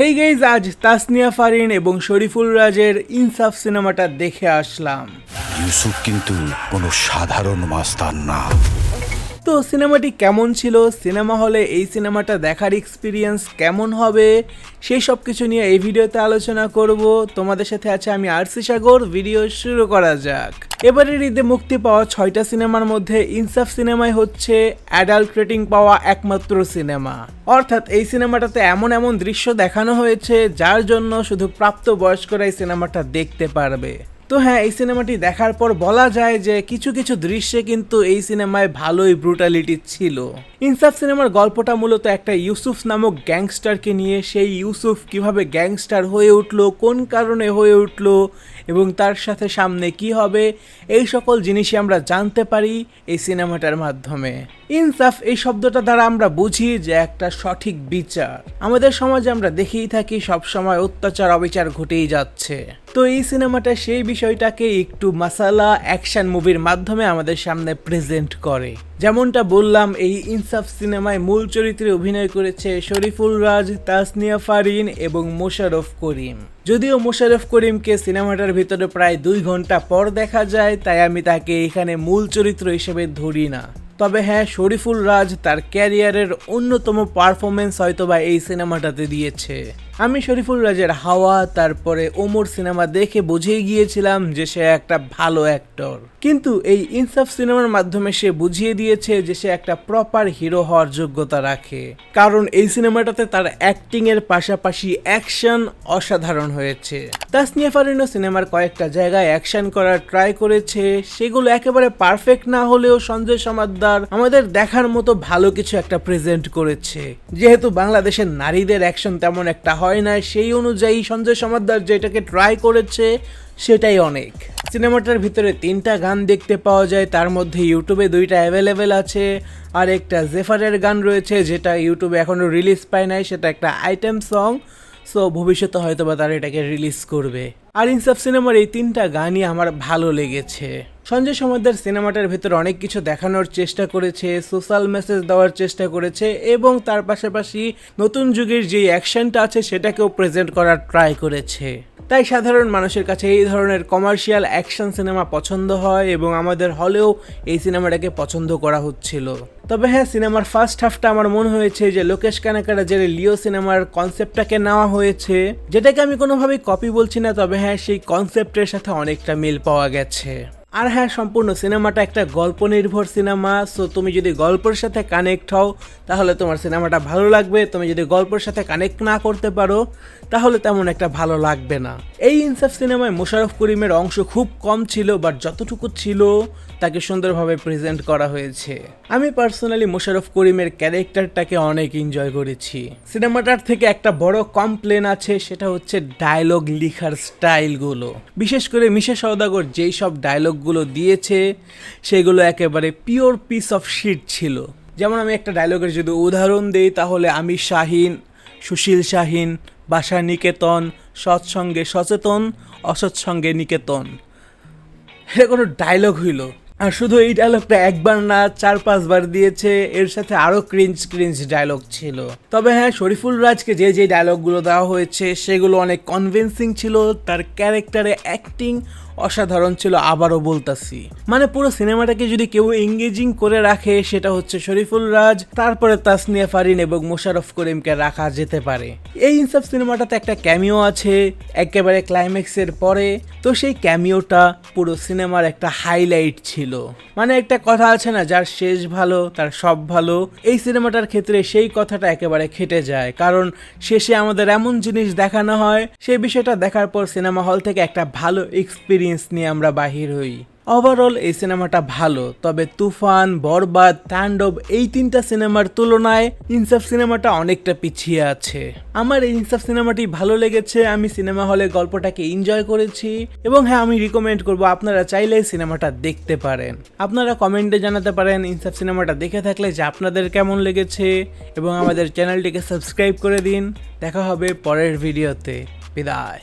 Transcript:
Hey guys আজ তাসনিয়া ফারিন এবং শরীফুল রাজের ইনসাফ সিনেমাটা দেখে আসলাম। ইউসুফ কিন্তু কোনো সাধারণ মাস্তান না। তো সিনেমাটি কেমন ছিল? সিনেমা হলে এই সিনেমাটা দেখার এক্সপিরিয়েন্স কেমন হবে? সেই সব কিছু নিয়ে এই ভিডিওতে আলোচনা করব। তোমাদের সাথে আছে আমি আরসি সাগর ভিডিও শুরু করা যাক। এবারের ঈদে মুক্তি পাওয়া ছয়টা সিনেমার মধ্যে ইনসাফ সিনেমায় হচ্ছে অ্যাডাল্ট রেটিং পাওয়া একমাত্র সিনেমা। অর্থাৎ এই সিনেমাটাতে এমন এমন দৃশ্য দেখানো হয়েছে যার জন্য শুধু প্রাপ্তবয়স্করা এই সিনেমাটা দেখতে পারবে। তো হ্যাঁ এই সিনেমাটি দেখার পর বলা যায় যে কিছু কিছু দৃশ্যে কিন্তু এই সিনেমায় ভালোই ব্রুটালিটি ছিল। ইনসাফ সিনেমার গল্পটা মূলত একটা ইউসুফ নামক গ্যাংস্টারকে নিয়ে, সেই ইউসুফ কীভাবে গ্যাংস্টার হয়ে উঠল, কোন কারণে হয়ে উঠল এবং তার সাথে সামনে কি হবে, এই সকল জিনিসই আমরা জানতে পারি এই সিনেমাটার মাধ্যমে। ইনসাফ এই শব্দটা দ্বারা আমরা বুঝি যে একটা সঠিক বিচার। আমাদের সমাজে আমরা দেখেই থাকি সব সময় অত্যাচার অবিচার ঘটেই যাচ্ছে। তো এই সিনেমাটা সেই বিষয়টাকে একটু মাসালা অ্যাকশন মুভির মাধ্যমে আমাদের সামনে প্রেজেন্ট করে। যেমনটা বললাম, এই ইনসাফ সিনেমায় মূল চরিত্রে অভিনয় করেছে শরীফুল রাজ, তাসনিয়া ফারিন এবং মোশাররফ করিম। যদিও মোশাররফ করিমকে সিনেমাটার ভিতরে প্রায় দুই ঘণ্টা পর দেখা যায়, তাই আমি তাকে এখানে মূল চরিত্র হিসেবে ধরি না। তবে হ্যাঁ শরীফুল রাজ তার ক্যারিয়ারের অন্যতম পারফরমেন্স হয়তোবা এই সিনেমাটাতে দিয়েছে। আমি শরীফুল রাজের হাওয়া, তারপরে ওমর সিনেমা দেখে বুঝেই গিয়েছিলাম যে সে একটা ভালো অ্যাক্টর। কিন্তু এই ইনসাফ সিনেমার মাধ্যমে সে বুঝিয়ে দিয়েছে যে সে একটা প্রপার হিরো হওয়ার যোগ্যতা রাখে। কারণ এই সিনেমাটাতে তার অ্যাক্টিং এর পাশাপাশি অ্যাকশন অসাধারণ হয়েছে। তাসনিয়া ফারিনও সিনেমার কয়েকটা জায়গায় অ্যাকশন করার ট্রাই করেছে। সেগুলো একেবারে পারফেক্ট না হলেও সঞ্জয় সমাদ্দার আমাদের দেখার মতো ভালো কিছু একটা প্রেজেন্ট করেছে। যেহেতু বাংলাদেশের নারীদের অ্যাকশন তেমন একটা হয় না সেই অনুযায়ী সঞ্জয় সমাদ্দার যেটাকে ট্রাই করেছে সেটাই অনেক। সিনেমাটার ভিতরে তিনটা গান দেখতে পাওয়া যায়, তার মধ্যে ইউটিউবে দুইটা অ্যাভেলেবেল আছে, আর একটা জেফারের গান রয়েছে, যেটা ইউটিউবে এখনও রিলিজ পায় নাই, সেটা একটা আইটেম সং সো ভবিষ্যতে হয়তো বা তারা এটাকে রিলিজ করবে। আর ইনসাফ সিনেমার এই তিনটা গানই আমার ভালো লেগেছে। সঞ্জয় সমাদ্দার সিনেমাটার ভেতর অনেক কিছু দেখানোর চেষ্টা করেছে, সোশ্যাল মেসেজ দেওয়ার চেষ্টা করেছে, এবং তার পাশাপাশি নতুন যুগের যে অ্যাকশনটা আছে, সেটাকেও প্রেজেন্ট করার ট্রাই করেছে। তাই সাধারণ মানুষের কাছে এই ধরনের কমার্শিয়াল অ্যাকশন সিনেমা পছন্দ হয় এবং আমাদের হলেও এই সিনেমাটাকে পছন্দ করা হচ্ছিল। তবে হ্যাঁ সিনেমার ফার্স্ট হাফটা আমার মনে হয়েছে যে লোকেশ কানাকারা যে লিও সিনেমার কনসেপ্টটাকে নেওয়া হয়েছে, যেটাকে আমি কোনোভাবেই কপি বলছি না, তবে হ্যাঁ সেই কনসেপ্টের সাথে অনেকটা মিল পাওয়া গেছে। আর হ্যাঁ সম্পূর্ণ সিনেমাটা একটা গল্প নির্ভর সিনেমা সো তুমি যদি গল্পের সাথে কানেক্ট হও, তাহলে তোমার সিনেমাটা ভালো লাগবে। তুমি যদি গল্পের সাথে কানেক্ট না করতে পারো, তাহলে তেমন একটা ভালো লাগবে না। এই ইনসাফ সিনেমায় মোশারফ করিমের অংশ খুব কম ছিল বাট যতটুকু ছিল তাকে সুন্দরভাবে প্রেজেন্ট করা হয়েছে। আমি পার্সোনালি মোশারফ করিমের ক্যারেক্টারটাকে অনেক এনজয় করেছি। সিনেমাটার থেকে একটা বড় কমপ্লেন আছে, সেটা হচ্ছে ডায়লগ লিখার স্টাইলগুলো বিশেষ করে মিশা সওদাগর যেই সব ডায়লগগুলো দিয়েছে, সেগুলো একেবারে পিওর পিস অফ শিট ছিল। যেমন আমি একটা ডায়লগের যদি উদাহরণ দিই, তাহলে আমি শাহিন, সুশীল শাহিন, বাসা নিকেতন সৎসঙ্গে সচেতন অসৎসঙ্গে নিকেতন। এটা কোনো ডায়লগ হইল। আর শুধু এই ডায়লগটা একবার না, চার, পাঁচবার দিয়েছে। এর সাথে আরও ক্রিঞ্জ ক্রিঞ্জ ডায়লগ ছিল। তবে হ্যাঁ শরীফুল রাজকে যে যে ডায়লগগুলো দেওয়া হয়েছে, সেগুলো অনেক কনভিন্সিং ছিল। তার ক্যারেক্টারে অ্যাক্টিং অসাধারণ ছিল, আবারও বলতাছি। মানে পুরো সিনেমাটাকে যদি কেউ এঙ্গেজিং করে রাখে, সেটা হচ্ছে শরীফুল রাজ, তারপরে তাসনিয়া ফারিন এবং মোশারফ করিমকে রাখা যেতে পারে। এই ইনসাফ সিনেমাটাতে একটা ক্যামিও আছে, একেবারে ক্লাইম্যাক্সের পরে। তো সেই ক্যামিওটা পুরো সিনেমার একটা হাইলাইট ছিল। মানে একটা কথা আছে না, যার শেষ ভালো, তার সব ভালো। এই সিনেমাটার ক্ষেত্রে সেই কথাটা একেবারে খেটে যায়। কারণ শেষে আমাদের এমন জিনিস দেখানো হয় সেই বিষয়টা দেখার পর সিনেমা হল থেকে একটা ভালো এক্সপিরিয়েন্স নিয়ে আমরা বাহির হই। ওভারঅল এই সিনেমাটা ভালো, তবে তুফান, বরবাদ, তাণ্ডব, এই তিনটা সিনেমার তুলনায় ইনসাফ সিনেমাটা অনেকটা পিছিয়ে আছে। আমার এই ইনসাফ সিনেমাটি ভালো লেগেছে, আমি সিনেমা হলে গল্পটাকে এনজয় করেছি, এবং হ্যাঁ আমি রিকমেন্ড করব, আপনারা চাইলে সিনেমাটা দেখতে পারেন। আপনারা কমেন্টে জানাতে পারেন ইনসাফ সিনেমাটা দেখে থাকলে যে আপনাদের কেমন লেগেছে, এবং আমাদের চ্যানেলটিকে সাবস্ক্রাইব করে দিন। দেখা হবে পরের ভিডিওতে বিদায়।